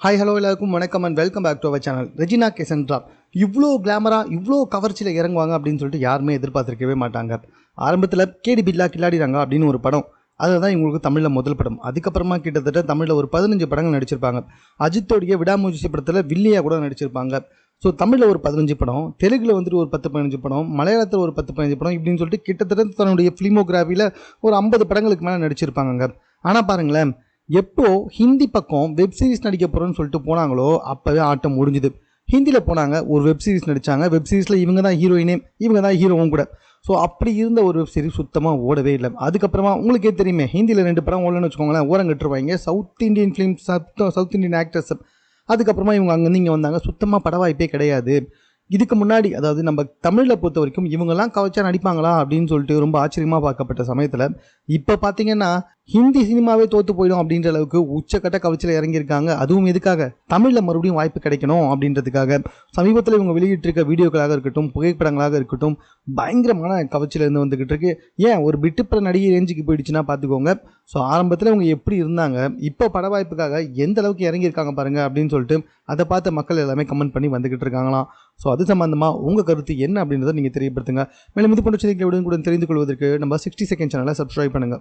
Hi hello எல்லாருக்கும் வணக்கம் and welcome back to our channel Regina Cassandra இவ்வளோ கிளாமராக இவ்வளோ கவர்ச்சியில் இறங்குவாங்க அப்படின்னு சொல்லிட்டு யாருமே எதிர்பார்த்துருக்கவே மாட்டாங்க. ஆரம்பத்தில் கேடி பில்லா கில்லாடிறாங்க அப்படின்னு ஒரு படம். அதுதான் இவங்களுக்கு தமிழில் முதல் படம். அதுக்கப்புறமா கிட்டத்தட்ட தமிழில் ஒரு பதினஞ்சு படங்கள் நடிச்சிருப்பாங்க. அஜித்தோடைய விடாமுயற்சி படத்தில் வில்லியாக கூட நடிச்சிருப்பாங்க. ஸோ தமிழில் ஒரு பதினஞ்சு படம் தெலுங்கில் வந்துட்டு ஒரு பத்து பதினஞ்சு படம் மலையாளத்தில் ஒரு பத்து பதினஞ்சு படம் இப்படின்னு சொல்லிட்டு கிட்டத்தட்ட தன்னுடைய ஃபிலிமோகிராஃபியில் ஒரு ஐம்பது படங்களுக்கு மேலே நடிச்சிருப்பாங்க ஆனால் பாருங்களேன் எப்போ ஹிந்தி பக்கம் வெப் சீரிஸ் நடிக்க போகிறோன்னு சொல்லிட்டு போனாங்களோ அப்போவே ஆட்டம் முடிஞ்சுது. ஹிந்தியில் போனாங்க ஒரு வெப் சீரிஸ் நடித்தாங்க வெப் சீரிஸில் இவங்க தான் ஹீரோயினே இவங்க தான் ஹீரோவும் கூட. ஸோ அப்படி இருந்த ஒரு வெப் சீரிஸ் சுத்தமாக ஓடவே இல்லை. அதுக்கப்புறமா உங்களுக்கே தெரியுமே ஹிந்தியில் ரெண்டு படம் ஓடலன்னு வச்சுக்கோங்களேன் ஓரம் கட்டுருவாங்க. South Indian film south Indian actors அதுக்கப்புறமா இவங்க அங்கேருந்து இங்கே வந்தாங்க. சுத்தமாக பட வாய்ப்பே கிடையாது. இதுக்கு முன்னாடி அதாவது நம்ம தமிழில் பொறுத்த வரைக்கும் இவங்கெல்லாம் கவச்சா நடிப்பாங்களா அப்படின்னு சொல்லிட்டு ரொம்ப ஆச்சரியமாக பார்க்கப்பட்ட சமயத்தில் இப்போ பார்த்தீங்கன்னா ஹிந்தி சினிமாவே தோற்று போயிடும் அப்படின்ற அளவுக்கு உச்சக்கட்ட கவச்சில் இறங்கியிருக்காங்க. அதுவும் எதுக்காக? தமிழில் மறுபடியும் வாய்ப்பு கிடைக்கணும் அப்படின்றதுக்காக. சமீபத்தில் இவங்க வெளியிட்டிருக்க வீடியோக்களாக இருக்கட்டும் புகைப்படங்களாக இருக்கட்டும் பயங்கரமான கவர்ச்சியில் இருந்து வந்துக்கிட்டு இருக்கு. ஏன்? ஒரு விட்டுப்புற நடிகை ரேஞ்சுக்கு போயிடுச்சுன்னா பார்த்துக்கோங்க. ஸோ ஆரம்பத்தில் இவங்க எப்படி இருந்தாங்க? இப்போ பட வாய்ப்புக்காக எந்த அளவுக்கு இறங்கியிருக்காங்க பாருங்கள் அப்படின்னு சொல்லிட்டு அதை பார்த்து மக்கள் எல்லாமே கமெண்ட் பண்ணி வந்துக்கிட்டு இருக்காங்களாம். ஸோ அது சம்மந்தமாக உங்கள் கருத்து என்ன அப்படின்றத நீங்கள் தெரியப்படுத்துங்க. மேலும் இது போன்ற செய்திகளை கூட தெரிந்து கொள்வதற்கு நம்ம சிக்ஸ்டி செகண்ட் சேனலை சப்ஸ்கிரைப் பண்ணுங்கள்